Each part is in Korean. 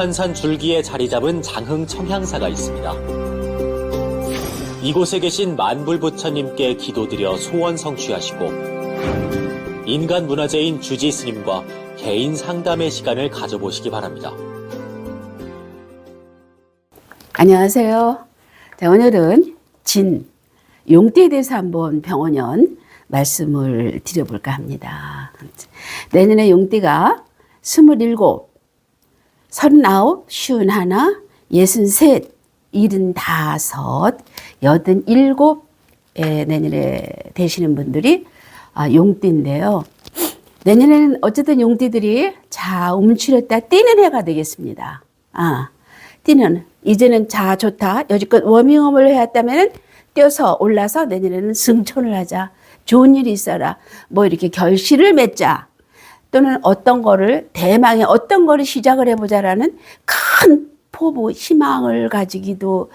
북한산 줄기에 자리 잡은 장흥 청향사가 있습니다. 이곳에 계신 만불부처님께 기도드려 소원 성취하시고 인간 문화재인 주지 스님과 개인 상담의 시간을 가져보시기 바랍니다. 안녕하세요. 자, 오늘은 진, 용띠에 대해서 한번 병원연 말씀을 드려볼까 합니다. 내년에 용띠가 27, 39, 51, 63, 75, 87에 내년에 되시는 분들이 아, 용띠인데요. 내년에는 어쨌든 용띠들이 자 움츠렸다 뛰는 해가 되겠습니다. 아, 뛰는 이제는 자 좋다. 여지껏 워밍업을 해왔다면은 뛰어서 올라서 내년에는 승천을 하자. 좋은 일이 있어라. 뭐 이렇게 결실을 맺자. 또는 어떤 거를 대망의 어떤 거를 시작을 해보자라는 큰 포부 희망을 가지기도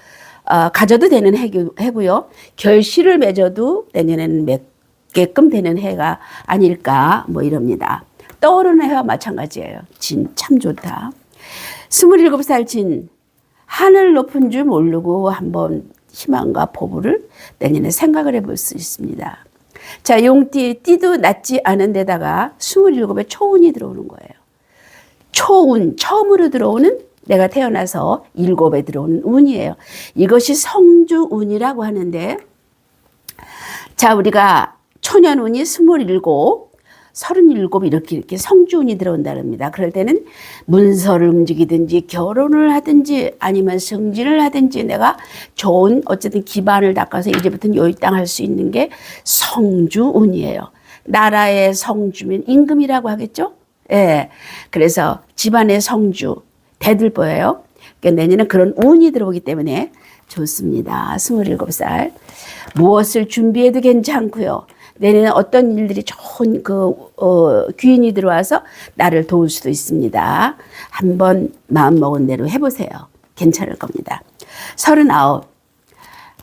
어, 가져도 되는 해고, 해고 요. 결실을 맺어도 내년에는 맺게끔 되는 해가 아닐까 뭐 이럽니다. 떠오르는 해와 마찬가지예요. 진 참 좋다. 27살 진 하늘 높은 줄 모르고 한번 희망과 포부를 내년에 생각을 해볼 수 있습니다. 자, 용띠, 띠도 낮지 않은 데다가 27에 초운이 들어오는 거예요. 초운, 처음으로 들어오는 내가 태어나서 일곱에 들어오는 운이에요. 이것이 성주운이라고 하는데, 자, 우리가 초년운이 27, 37 이렇게 이렇게 성주운이 들어온다릅니다. 그럴 때는 문서를 움직이든지 결혼을 하든지 아니면 승진을 하든지 내가 좋은 어쨌든 기반을 닦아서 이제부터는 요일당할 수 있는 게 성주운이에요. 나라의 성주면 임금이라고 하겠죠? 예. 그래서 집안의 성주 대들보예요. 그러니까 내년에 그런 운이 들어오기 때문에 좋습니다. 27살. 무엇을 준비해도 괜찮고요. 내년에 어떤 일들이 좋은 그 어, 귀인이 들어와서 나를 도울 수도 있습니다. 한번 마음 먹은 대로 해보세요. 괜찮을 겁니다. 서른아홉.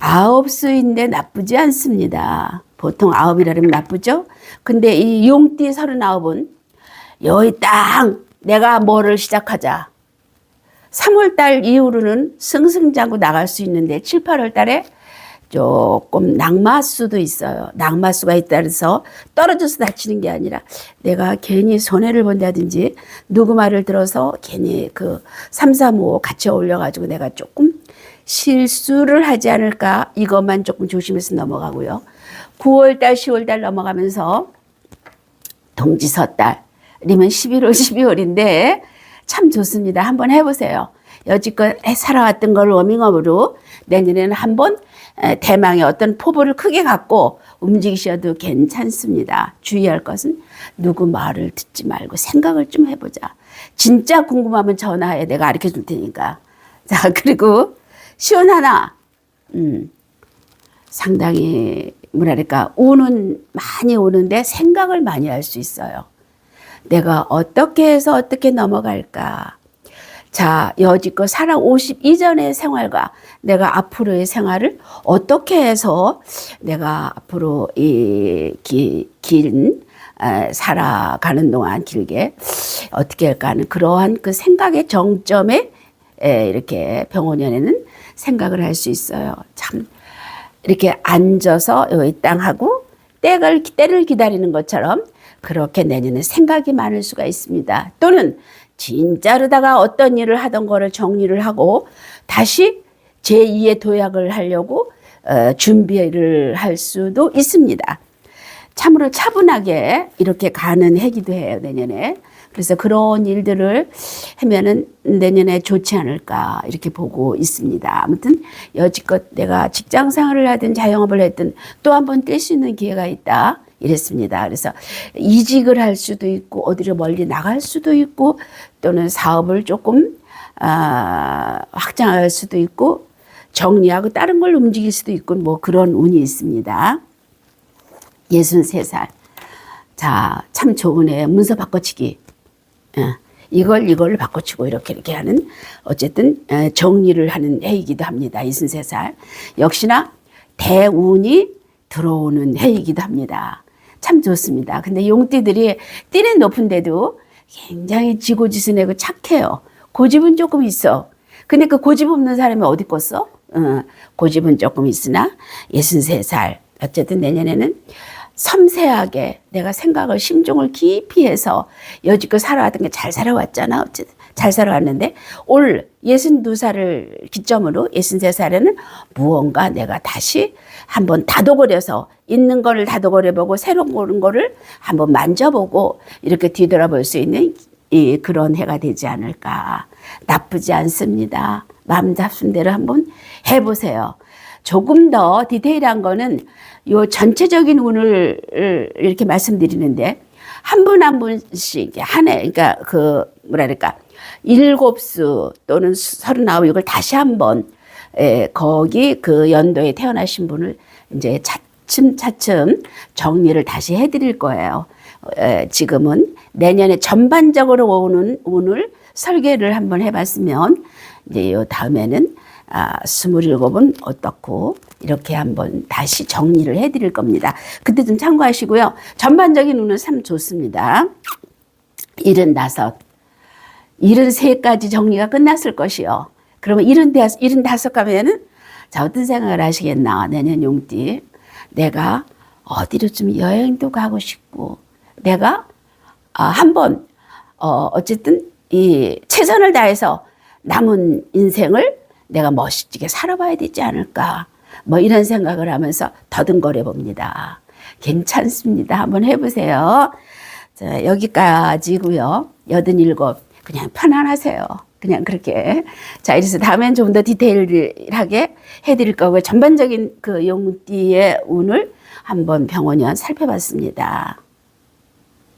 아홉 수인데 나쁘지 않습니다. 보통 아홉이라면 나쁘죠? 근데 이 용띠 서른아홉은 여기 딱 내가 뭐를 시작하자. 3월 달 이후로는 승승장구 나갈 수 있는데 7, 8월 달에 조금 낙마수도 있어요. 낙마수가 있다해서 떨어져서 다치는 게 아니라 내가 괜히 손해를 본다든지 누구 말을 들어서 괜히 그 3, 3, 5 같이 올려가지고 내가 조금 실수를 하지 않을까 이것만 조금 조심해서 넘어가고요. 9월달, 10월달 넘어가면서 동지서달, 아니면 11월, 12월인데 참 좋습니다. 한번 해보세요. 여지껏 살아왔던 걸 워밍업으로 내년에는 한번 대망의 어떤 포부를 크게 갖고 움직이셔도 괜찮습니다. 주의할 것은 누구 말을 듣지 말고 생각을 좀 해보자. 진짜 궁금하면 전화해. 내가 가르쳐 줄 테니까. 자, 그리고 시원 하나. 음, 상당히 뭐랄까 운은 많이 오는데 생각을 많이 할 수 있어요. 내가 어떻게 해서 어떻게 넘어갈까? 자, 여지껏 살아오십 이 전의 생활과 내가 앞으로의 생활을 어떻게 해서 내가 앞으로 이 긴, 살아가는 동안 길게 어떻게 할까 하는 그러한 그 생각의 정점에 이렇게 병원연에는 생각을 할 수 있어요. 참, 이렇게 앉아서 여기 땅하고 때를, 때를 기다리는 것처럼 그렇게 내년에 생각이 많을 수가 있습니다. 또는 진짜로다가 어떤 일을 하던 거를 정리를 하고 다시 제2의 도약을 하려고 어, 준비를 할 수도 있습니다. 참으로 차분하게 이렇게 가는 해기도 해요, 내년에. 그래서 그런 일들을 하면은 내년에 좋지 않을까 이렇게 보고 있습니다. 아무튼 여지껏 내가 직장 생활을 하든 자영업을 했든 또 한 번 뛸 수 있는 기회가 있다. 이랬습니다. 그래서 이직을 할 수도 있고 어디로 멀리 나갈 수도 있고 또는 사업을 조금 아, 확장할 수도 있고 정리하고 다른 걸 움직일 수도 있고 뭐 그런 운이 있습니다. 63살. 자, 참 좋은 애. 문서 바꿔치기. 예. 이걸 이걸 바꿔치고 이렇게 이렇게 하는 어쨌든 정리를 하는 해이기도 합니다. 63살. 역시나 대운이 들어오는 해이기도 합니다. 참 좋습니다. 근데 용띠들이 띠는 높은데도 굉장히 지고지순하고 착해요. 고집은 조금 있어. 근데 그 고집 없는 사람이 어디 껐어? 어, 고집은 조금 있으나 63살. 어쨌든 내년에는 섬세하게 내가 생각을 심중을 깊이 해서 여지껏 살아왔던 게 잘 살아왔잖아. 어쨌든 잘 살아왔는데 올 62살을 기점으로 63살에는 무언가 내가 다시 한번 다독거려서 있는 거를 다독거려보고 새로운 거를 한번 만져보고 이렇게 뒤돌아볼 수 있는 이 그런 해가 되지 않을까. 나쁘지 않습니다. 마음 잡순 대로 한번 해보세요. 조금 더 디테일한 거는 요 전체적인 운을 이렇게 말씀드리는데 한 분 한 분씩 한 해, 그러니까 그 뭐랄까 일곱 수 또는 서른아홉 이걸 다시 한번 에, 거기 그 연도에 태어나신 분을 이제 차츰 차츰 정리를 다시 해드릴 거예요. 에, 지금은 내년에 전반적으로 오는 운을 설계를 한번 해봤으면 이제 요 다음에는 아, 27은 어떻고 이렇게 한번 다시 정리를 해드릴 겁니다. 그때 좀 참고하시고요. 전반적인 운은 참 좋습니다. 75, 73까지 정리가 끝났을 것이요. 그러면 75, 75 가면은 자, 어떤 생각을 하시겠나. 내년 용띠. 내가 어디로 좀 여행도 가고 싶고, 내가 아, 한번, 어, 어쨌든 이 최선을 다해서 남은 인생을 내가 멋지게 살아봐야 되지 않을까. 뭐 이런 생각을 하면서 더듬거려 봅니다. 괜찮습니다. 한번 해보세요. 자, 여기까지고요. 여든일곱. 그냥 편안하세요. 그냥 그렇게. 자, 이래서 다음엔 좀 더 디테일하게 해드릴 거고요. 전반적인 그 용띠의 운을 한번 병원연 살펴봤습니다.